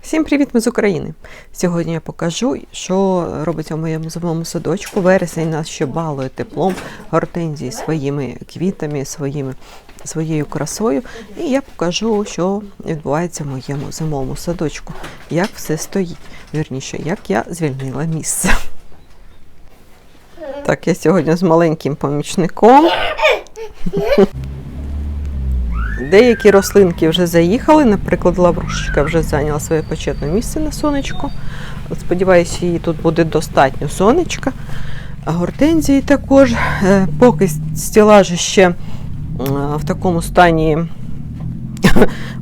Всім привіт, ми з України. Сьогодні я покажу, що робиться в моєму зимовому садочку. Вересень нас ще балує теплом, гортензії своїми квітами, своїми, своєю красою. І я покажу, що відбувається в моєму зимовому садочку, як все стоїть. Вірніше, як я звільнила місце. Так, я сьогодні з маленьким помічником. Деякі рослинки вже заїхали, наприклад, лаврушечка вже зайняла своє почетне місце на сонечку. Сподіваюся, їй тут буде достатньо сонечка. А гортензії також. Е, Поки стілажі ще в такому стані,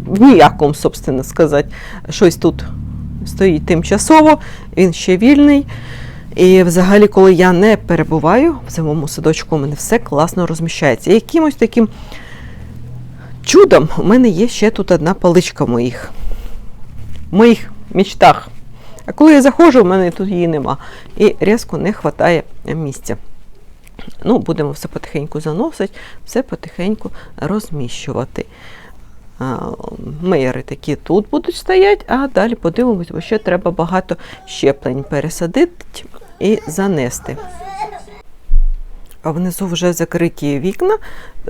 в ніякому, собственно сказати, щось тут стоїть тимчасово, він ще вільний. І взагалі, коли я не перебуваю в зимовому садочку, у мене все класно розміщається. Якимось таким чудом у мене є ще тут одна паличка в моїх, в моїх мечтах. А коли я заходжу, у мене тут її нема. І різко не вистачає місця. Ну, будемо все потихеньку заносити, все потихеньку розміщувати. Мейери такі тут будуть стояти, а далі подивимось, бо ще треба багато щеплень пересадити і занести. А внизу вже закриті вікна,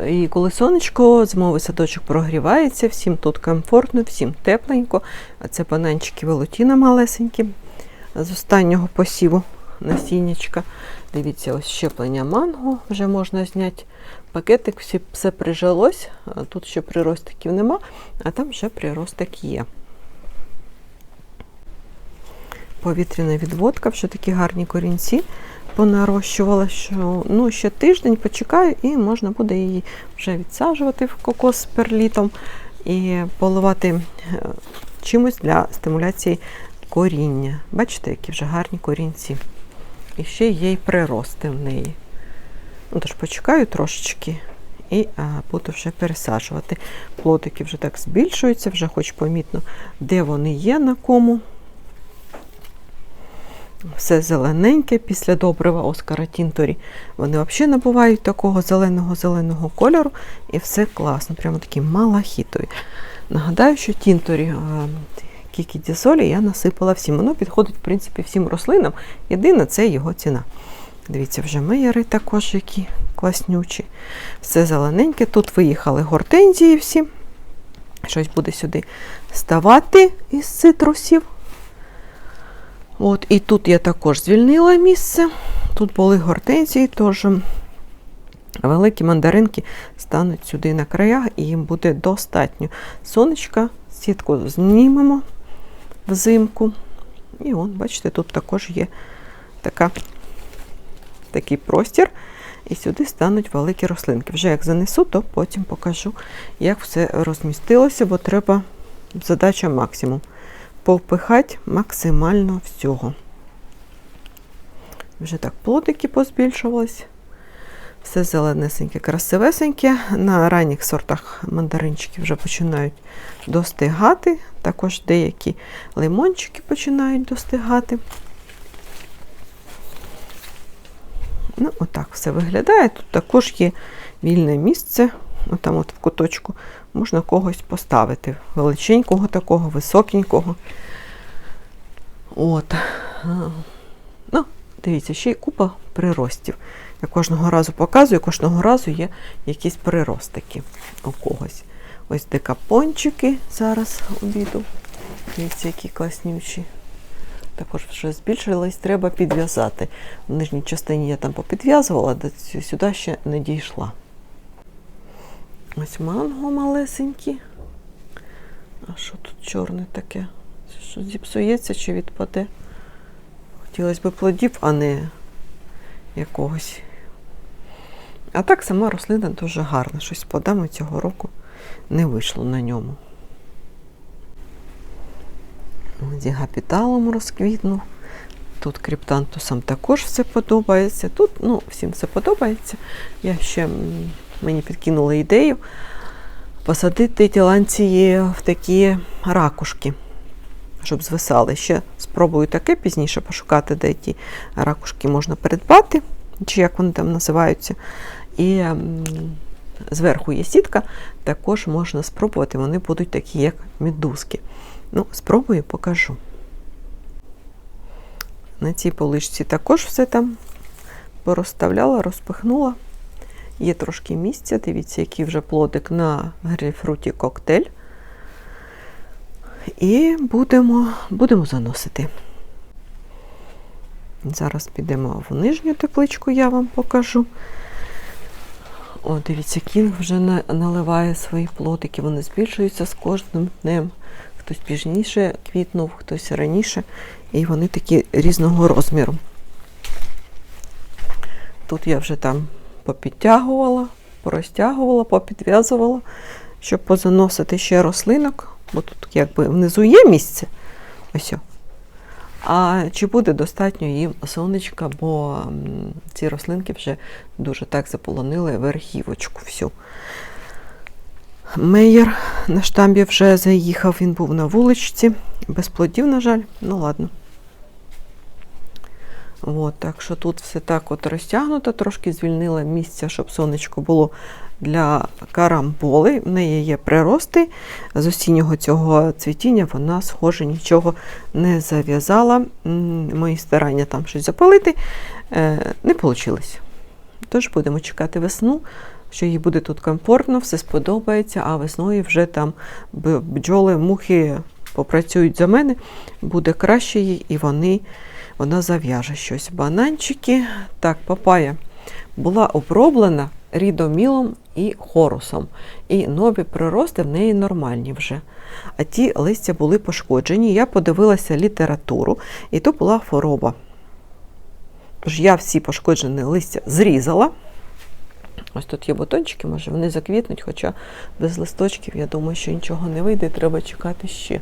і коли сонечко, зимовий садочок прогрівається, всім тут комфортно, всім тепленько. А це бананчики велотіна малесенькі з останнього посіву насіннячка. Дивіться, ось щеплення манго вже можна зняти. Пакетик всі, все прижилось. Тут ще приростиків нема, а там вже приростик є. Повітряна відводка, вже такі гарні корінці понарощувала, що ну, ще тиждень почекаю, і можна буде її вже відсаджувати в кокос перлітом і поливати е, чимось для стимуляції коріння. Бачите, які вже гарні корінці. І ще є й прирости в неї. Ну, тож почекаю трошечки і а, буду вже пересаджувати. Плодики вже так збільшуються, вже хоч помітно, де вони є, на кому. Все зелененьке після добрива Оскара Тінторі. Вони взагалі набувають такого зеленого-зеленого кольору і все класно, прямо такі малахітові. Нагадаю, що Тінторі е, Кікі Дісолі я насипала всім. Воно підходить, в принципі, всім рослинам. Єдине, це його ціна. Дивіться, вже меєри також які класнючі. Все зелененьке. Тут виїхали гортензії всі. Щось буде сюди ставати із цитрусів. От, І тут я також звільнила місце. Тут були гортензії, тож великі мандаринки стануть сюди на краях і їм буде достатньо. Сонечка, сітку знімемо взимку. І он, бачите, тут також є така, такий простір. І сюди стануть великі рослинки. Вже як занесу, то потім покажу, як все розмістилося, бо треба задача максимум повпихати максимально всього. Вже так плодики позбільшувались. Все зеленесеньке, красивесеньке. На ранніх сортах мандаринчики вже починають достигати. Також деякі лимончики починають достигати. Ну, отак все виглядає. Тут також є вільне місце, отам от в куточку можна когось поставити. Величенького такого, високенького. От. Ну, дивіться, ще й купа приростів. Я кожного разу показую, кожного разу є якісь приростики у когось. Ось декапончики зараз обіду. Дивіться, які класнючі. Також вже збільшились, треба підв'язати. В нижній частині я там попідв'язувала, до сюди ще не дійшла. Ось манго малесенькі. А що тут чорне таке? Це Що зіпсується чи відпаде? Хотілося б плодів, а не якогось. А так сама рослина дуже гарна. Щось подами цього року не вийшло на ньому. Дігапіталом розквітнув. Тут криптантусам також все подобається. Тут ну, всім все подобається. Я ще мені підкинули ідею посадити ті ланції в такі ракушки, щоб звисали. Ще спробую таке пізніше пошукати, де ті ракушки можна придбати, чи як вони там називаються. І зверху є сітка, також можна спробувати, вони будуть такі, як медузки. Ну, спробую, покажу. На цій поличці також все там порозставляла, розпихнула. Є трошки місця. Дивіться, який вже плодик на грейпфруті коктейль. І будемо, будемо заносити. Зараз підемо в нижню тепличку, я вам покажу. О, дивіться, кінг вже наливає свої плодики, вони збільшуються з кожним днем. Хтось пізніше квітнув, хтось раніше. І вони такі різного розміру. Тут я вже там попідтягувала, порозтягувала, попідв'язувала, щоб позаносити ще рослинок, бо тут якби внизу є місце. Ось. А чи буде достатньо їм сонечка, бо ці рослинки вже дуже так заполонили верхівочку всю. Мейєр на штамбі вже заїхав, він був на вуличці, без плодів, на жаль, ну ладно. От, так що тут все так от розтягнуто, трошки звільнила місця, щоб сонечко було для карамболи. В неї є прирости. З осіннього цього цвітіння вона, схоже, нічого не зав'язала. Мої старання там щось запалити е, не вийшло. Тож будемо чекати весну, що їй буде тут комфортно, все сподобається, а весною вже там бджоли, мухи попрацюють за мене, буде краще їй, і вони, вона зав'яже щось. Бананчики. Так, папая була оброблена рідомілом і хорусом. І нові прирости в неї нормальні вже. А ті листя були пошкоджені. Я подивилася літературу, і то була хвороба. Тож я всі пошкоджені листя зрізала. Ось тут є бутончики, може вони заквітнуть, хоча без листочків, я думаю, що нічого не вийде, треба чекати ще.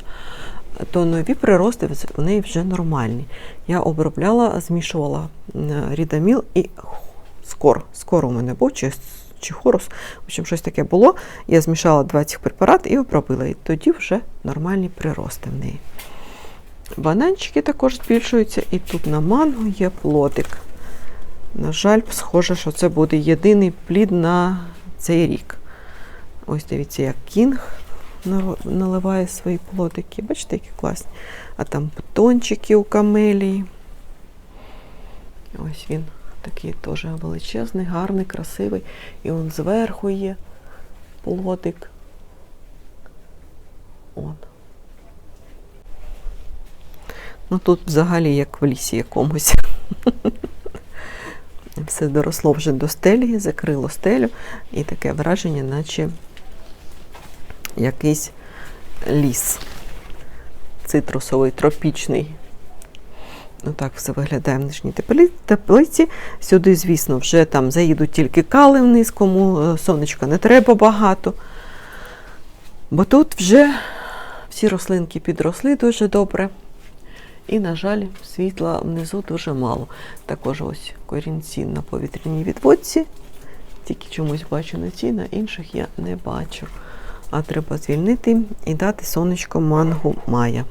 То нові прирости в неї вже нормальні. Я обробляла, змішувала рідаміл і скор. Скор у мене був, чи, чи хорус, в общем, щось таке було. Я змішала два цих препарати і обробила. І тоді вже нормальні прирости в неї. Бананчики також збільшуються, і тут на манго є плодик. На жаль, схоже, що це буде єдиний плід на цей рік. Ось дивіться, як кінг наливає свої плодики. Бачите, які класні. А там бутончики у камелії. Ось він такий теж величезний, гарний, красивий. І он зверху є плодик. Он. Ну тут взагалі як в лісі якомусь. Все доросло вже до стелі, закрило стелю, і таке враження, наче якийсь ліс цитрусовий, тропічний. Ну так все виглядає в нижній теплиці. Сюди, звісно, вже там заїдуть тільки кали вниз, кому е, сонечка не треба багато. Бо тут вже всі рослинки підросли дуже добре. І, на жаль, світла внизу дуже мало. Також ось корінці на повітряній відводці. Тільки чомусь бачу на ці, на інших я не бачу. А треба звільнити і дати сонечко мангу Майя.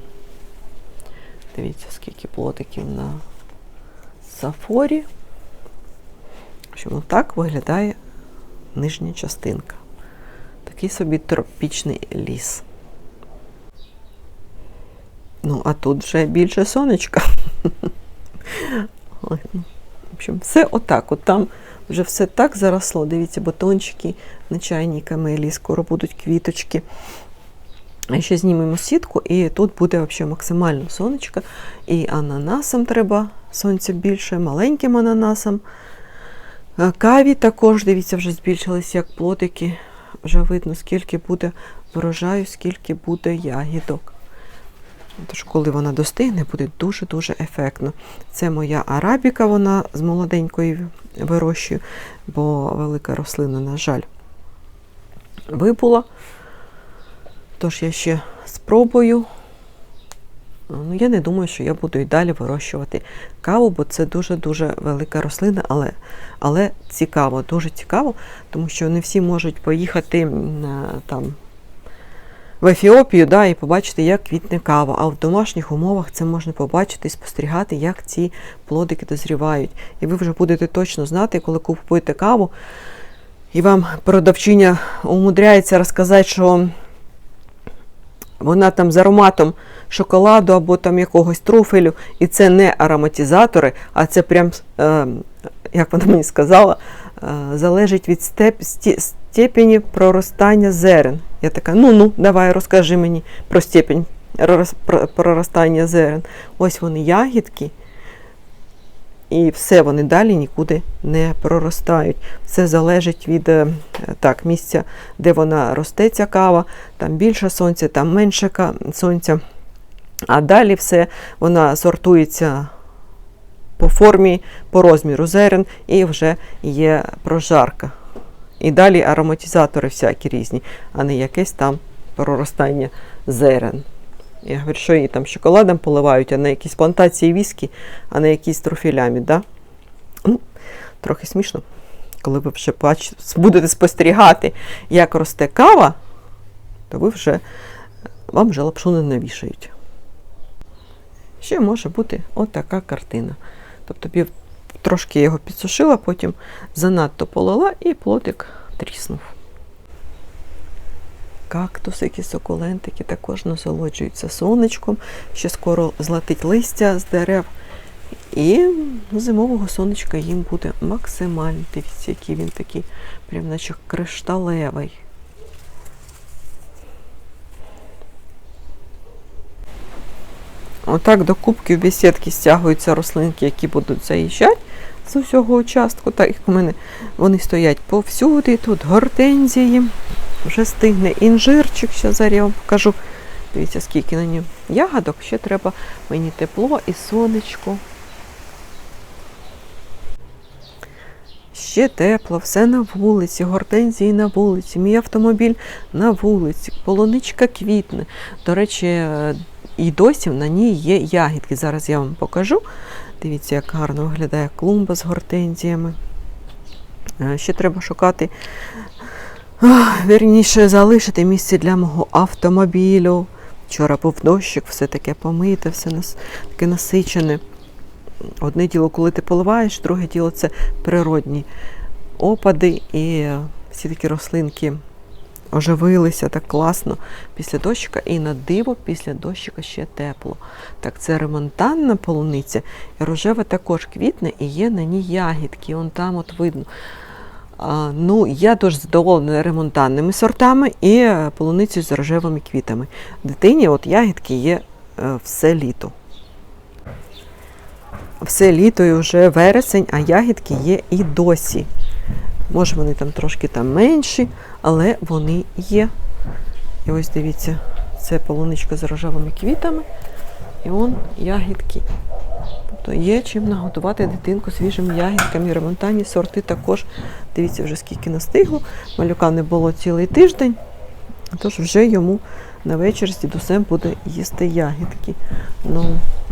Дивіться, скільки плотиків на сафорі. Общем, так виглядає нижня частинка. Такий собі тропічний ліс. Ну, а тут вже більше сонечка. Ну, В общем, все отак. От там вже все так заросло. Дивіться, бутончики на чайній камелії, скоро будуть квіточки. Ще знімемо сітку, і тут буде взагалі максимально сонечко. І ананасам треба сонця більше, маленьким ананасам. Каві також, дивіться, вже збільшились як плодики. Вже видно, скільки буде врожаю, скільки буде ягідок. Тож, коли вона достигне, буде дуже-дуже ефектно. Це моя арабіка, вона з молоденької вирощую, бо велика рослина, на жаль, вибула. Тож я ще спробую. Ну, я не думаю, що я буду і далі вирощувати каву, бо це дуже-дуже велика рослина, але, але цікаво, дуже цікаво, тому що не всі можуть поїхати там в Ефіопію да, і побачити, як квітне кава. А в домашніх умовах це можна побачити і спостерігати, як ці плодики дозрівають. І ви вже будете точно знати, коли купуєте каву, і вам продавчиня умудряється розказати, що вона там з ароматом шоколаду або там якогось труфелю, і це не ароматизатори, а це прям, е, як вона мені сказала, е, залежить від степ, сті- степені проростання зерен. Я така, ну ну, давай розкажи мені про степень проростання зерен. Ось вони ягідки. І все, вони далі нікуди не проростають. Все залежить від е, так, місця, де вона росте, ця кава. Там більше сонця, там менше сонця. А далі все вона сортується по формі, по розміру зерен, і вже є прожарка. І далі ароматизатори всякі різні, а не якесь там проростання зерен. Я говорю, що її там шоколадом поливають, а на якісь плантації віскі, а на якісь трофілями, да? Ну, трохи смішно, коли ви вже бач- будете спостерігати, як росте кава, то ви вже вам вже лапшу не навішають. Ще може бути отака картина. Тобто трошки його підсушила, потім занадто полила і плотик тріснув. Кактусики, сукулентики також насолоджуються сонечком, ще скоро златить листя з дерев. І зимового сонечка їм буде максимально. Дивіться, який він такий, прям наче кришталевий. Отак до кубків бесідки стягуються рослинки, які будуть заїжджати з усього участку. Так як у мене вони стоять повсюди. Тут гортензії, вже стигне інжирчик, ще зараз я вам покажу. Дивіться, скільки на ньому ягодок, ще треба мені тепло і сонечко. Ще тепло, все на вулиці, гортензії на вулиці, мій автомобіль на вулиці, полуничка квітне. До речі, і досі на ній є ягідки. Зараз я вам покажу. Дивіться, як гарно виглядає клумба з гортензіями. Е, Ще треба шукати, вірніше, залишити місце для мого автомобілю. Вчора був дощик, все таке помите, все таке насичене. Одне діло, коли ти поливаєш, друге діло це природні опади і всі такі рослинки оживилися так класно після дощика. І на диво після дощика ще тепло. Так, це ремонтанна полуниця. Рожева також квітне і є на ній ягідки. Он там от видно. А, ну, я дуже задоволена ремонтанними сортами і е, полуницею з рожевими квітами. Дитині от ягідки є е, все літо. Все літо і вже вересень, а ягідки є і досі. Може, вони там трошки там менші, але вони є. І ось дивіться, це полуничка з рожевими квітами. І он ягідки. Тобто є чим нагодувати дитинку свіжими ягідками. Ремонтанні сорти також. Дивіться, вже скільки настигло. Малюка не було цілий тиждень, тож вже йому на вечір з дідусем буде їсти ягідки. Ну,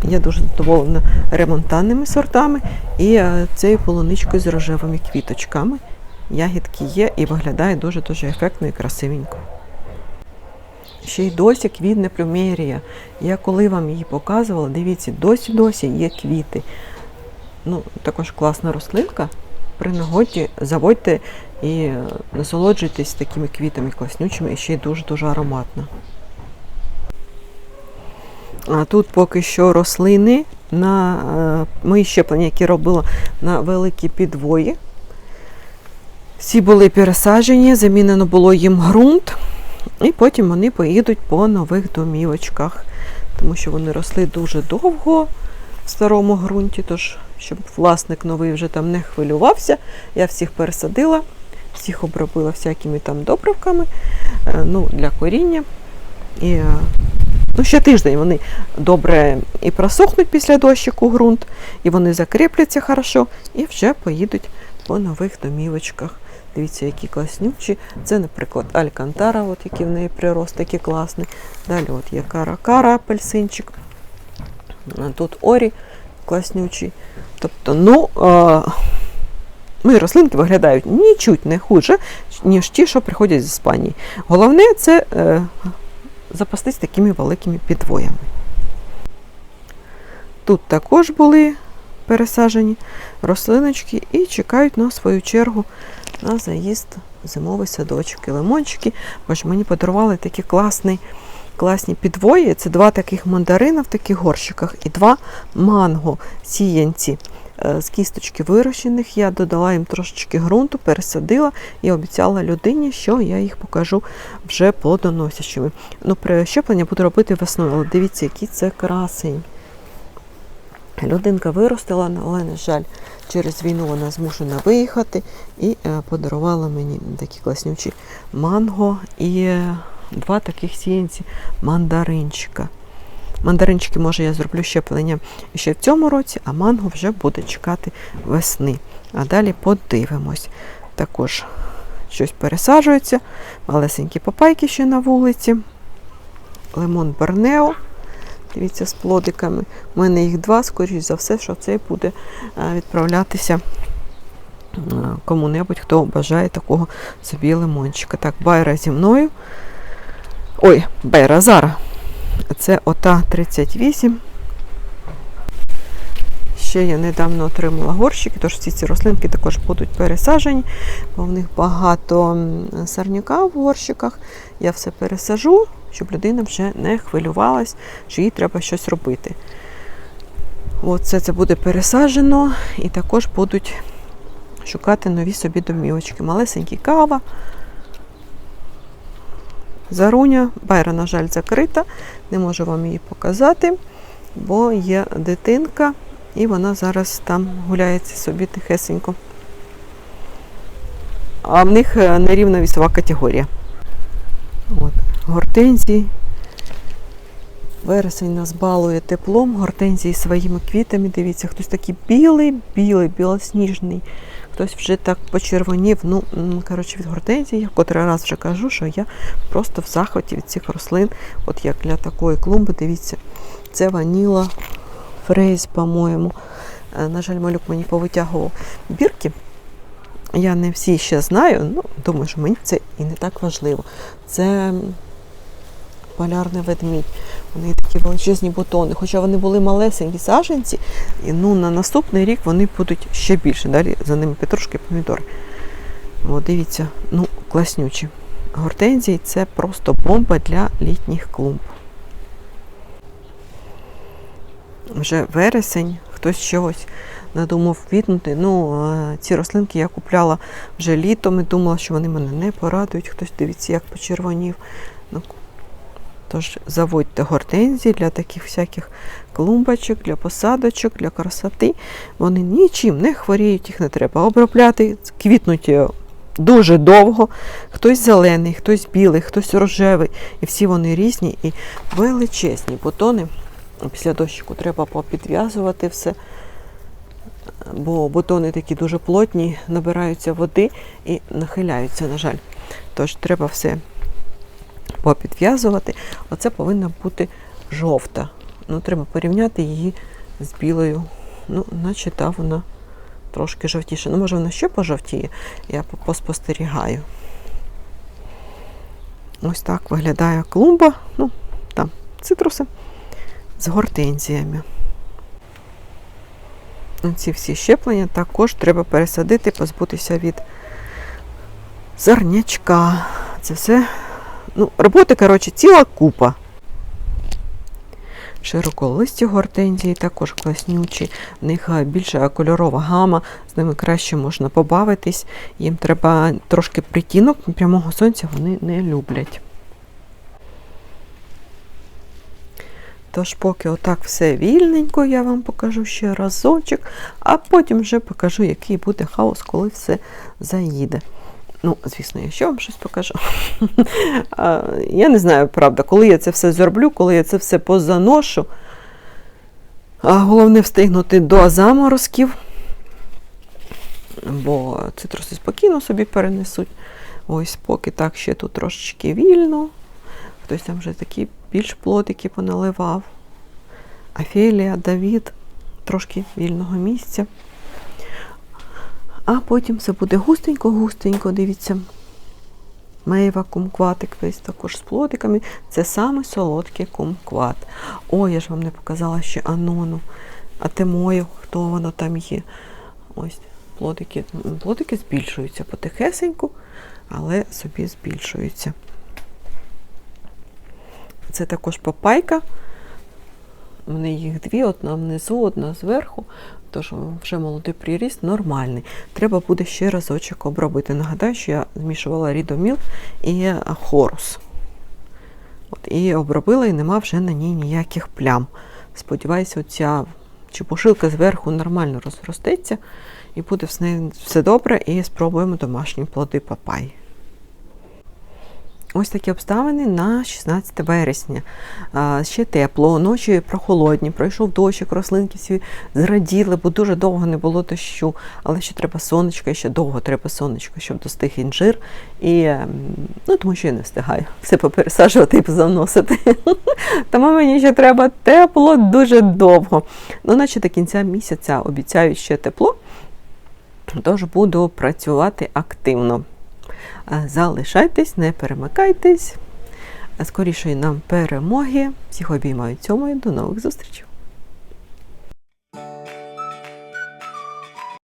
я дуже задоволена ремонтанними сортами і е, цією полуничкою з рожевими квіточками. Ягідки є і виглядає дуже-дуже ефектно і красивенько. Ще й досі квітне плюмерія. Я коли вам її показувала, дивіться, досі-досі є квіти. Ну, також класна рослинка. При нагоді заводьте і насолоджуйтесь такими квітами класнючими і ще й дуже-дуже ароматно. А тут поки що рослини на е, мої щеплення, які робила на великі підвої. Всі були пересаджені, замінено було їм ґрунт, і потім вони поїдуть по нових домівочках, тому що вони росли дуже довго в старому ґрунті, тож, щоб власник новий вже там не хвилювався, я всіх пересадила, всіх обробила всякими там добривками е, ну, для коріння. І, е, ну, ще тиждень вони добре і просохнуть після дощику ґрунт, і вони закріпляться хорошо, і вже поїдуть по нових домівочках. Дивіться, які класнючі. Це, наприклад, Алькантара, от який в неї прирост такий класний. Далі от є кара-кара, апельсинчик. Тут орі класнючий. Тобто, ну, мої рослинки виглядають нічуть не хуже, ніж ті, що приходять з Іспанії. Головне це е, запастись такими великими підвоями. Тут також були пересаджені рослиночки і чекають на свою чергу на заїзд зимовий садочок і лимончики. Боже, мені подарували такі класні, класні підвої. Це два таких мандарина в таких горщиках і два манго сіянці. е, З кісточки вирощених я додала їм трошечки ґрунту, пересадила і обіцяла людині, що я їх покажу вже плодоносячими. Ну, прищеплення буду робити весною, але дивіться, які це красень. Людинка виростила, але, на жаль, через війну вона змушена виїхати і е, подарувала мені такі класнючі манго і е, два таких сіянці мандаринчика. Мандаринчики, може, я зроблю щеплення ще в цьому році, а манго вже буде чекати весни. А далі подивимось. Також щось пересаджується, малесенькі папайки ще на вулиці, лимон Бернео. Дивіться, з плодиками. У мене їх два, скоріш за все, що цей буде е, відправлятися е, кому-небудь, хто бажає такого собі лимончика. Так, байра зі мною. Ой, байра Зара. Це ота 38. Ще я недавно отримала горщики, тож всі ці рослинки також будуть пересаджені, бо в них багато м, сорняка в горщиках. Я все пересажу, щоб людина вже не хвилювалась, що їй треба щось робити. От це, це буде пересаджено і також будуть шукати нові собі домівочки. Малесенькі кава. Заруня, байра, на жаль, закрита, не можу вам її показати, бо є дитинка, і вона зараз там гуляється собі тихесенько. А в них е, нерівна вісова категорія. Гортензії. Вересень нас балує теплом, гортензії своїми квітами. Дивіться, хтось такий білий, білий, білосніжний. Хтось вже так почервонів. Ну, коротше, від гортензії, я котрий раз вже кажу, що я просто в захваті від цих рослин. От як для такої клумби, дивіться, це ваніла фрейз, по-моєму. Е, На жаль, малюк мені повитягував бірки. Я не всі ще знаю, ну, думаю, що мені це і не так важливо. Це полярний ведмідь. Вони такі величезні бутони. Хоча вони були малесенькі саженці, і ну, на наступний рік вони будуть ще більше. Далі за ними петрушки помідори. О, дивіться, ну, класнючі. Гортензії це просто бомба для літніх клумб. Вже вересень, хтось чогось надумав квітнути. Ну, ці рослинки я купляла вже літом і думала, що вони мене не порадують. Хтось дивиться, як почервонів. Ну, тож заводьте гортензії для таких всяких клумбочок, для посадочок, для красоти. Вони нічим не хворіють, їх не треба обробляти, квітнуть е, дуже довго. Хтось зелений, хтось білий, хтось рожевий. І всі вони різні і величезні бутони. Після дощику треба попідв'язувати все, бо бутони такі дуже плотні, набираються води і нахиляються, на жаль. Тож треба все попідв'язувати. Оце повинна бути жовта. Ну, треба порівняти її з білою. Ну, наче та вона трошки жовтіша. Ну, може, вона ще пожовтіє, я поспостерігаю. Ось так виглядає клумба. Ну, там цитруси з гортензіями. Ці всі щеплення також треба пересадити, позбутися від зернячка. Це все. Ну, роботи, коротше, ціла купа. Широколисті гортензії також класнючі. В них е, більша кольорова гама, з ними краще можна побавитись. Їм треба трошки притінок, прямого сонця вони не люблять. Тож, поки отак все вільненько, я вам покажу ще разочок, а потім вже покажу, який буде хаос, коли все заїде. Ну, звісно, я ще вам щось покажу. Я не знаю, правда, коли я це все зроблю, коли я це все позаношу. А головне встигнути до заморозків, бо цитруси спокійно собі перенесуть. Ось поки так ще тут трошечки вільно. Хтось там вже такі більш плодики поналивав. Афелія, Давід, трошки вільного місця. А потім все буде густенько-густенько, дивіться. Мейва кумкватик весь також з плодиками. Це саме солодкий кумкват. О, я ж вам не показала ще анону. А темою, хто воно там є. Ось плодики, плодики збільшуються потихесеньку. але собі збільшуються. Це також папайка. У мене їх дві, одна внизу, одна зверху. Тож вже молодий приріст нормальний. Треба буде ще разочок обробити. Нагадаю, що я змішувала рідоміл і хорус. От, і обробила, і нема вже на ній ніяких плям. Сподіваюся, оця чепушилка зверху нормально розростеться і буде все добре, і спробуємо домашні плоди папай. Ось такі обставини на 16 вересня. Ще тепло, ночі прохолодні, пройшов дощик, рослинки всі зраділи, бо дуже довго не було дощу, але ще треба сонечко, ще довго треба сонечко, щоб достиг інжир. І, ну, тому що я не встигаю все попересаджувати і позаносити. Тому мені ще треба тепло дуже довго. Ну, наче до кінця місяця обіцяють ще тепло, тож буду працювати активно. Залишайтесь, не перемикайтесь. Скорішої нам перемоги. Всіх обіймаю цьому і до нових зустрічей.